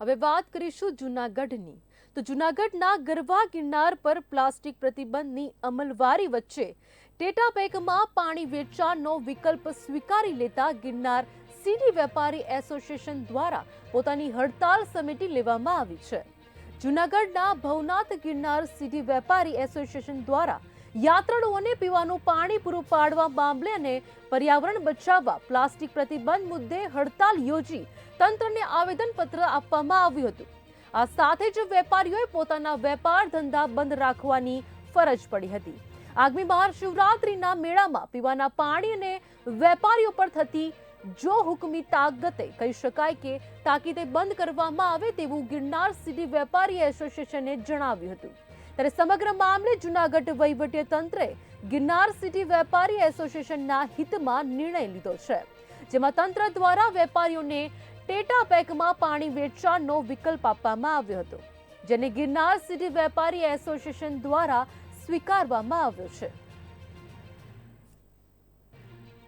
હવે વાત કરીશું જૂનાગઢની. તો જૂનાગઢના ગરવા ગિરનાર પર પ્લાસ્ટિક પ્રતિબંધની અમલવારી વચ્ચે ટેટા પેકમાં પાણી વેચાણનો વિકલ્પ સ્વીકારી લેતા ગિરનાર સીડી વેપારી એસોસિએશન દ્વારા પોતાની હડતાલ સમિતિ લેવામાં આવી છે. જૂનાગઢના ભવનાથ ગિરનાર સીડી વેપારી એસોસિએશન દ્વારા યાત્રાળુઓને પીવાનું પાણી પૂરું પાડવા મામલે અને પર્યાવરણ બચાવવા પ્લાસ્ટિક પ્રતિબંધ મુદ્દે હડતાલ યોજી તંત્રને આવેદનપત્ર આપવામાં આવ્યું હતું. આ સાથે જ વેપારીઓએ પોતાના વેપાર ધંધા બંધ રાખવાની ફરજ પડી હતી. આગામી મહાશિવરાત્રિના મેળામાં પીવાના પાણી અને વેપારીઓ પર થતી જો હુકમી તાકતે કહી શકાય કે તાકીદે બંધ કરવામાં આવે તેવું ગિરનાર સિટી વેપારી એસોસિએશને જણાવ્યું હતું. ત્યારે સમગ્ર મામલે જૂનાગઢ વહીવટી તંત્રે ગિરનાર સિટી વેપારી એસોસિએશનના હિતમાં નિર્ણય લીધો છે, જેમાં તંત્ર દ્વારા વેપારીઓને ટેટા પેકમાં પાણી વેચાણનો વિકલ્પ આપવામાં આવ્યો હતો, જેને ગિરનાર સિટી વેપારી એસોસિએશન દ્વારા સ્વીકારવામાં આવ્યો છે.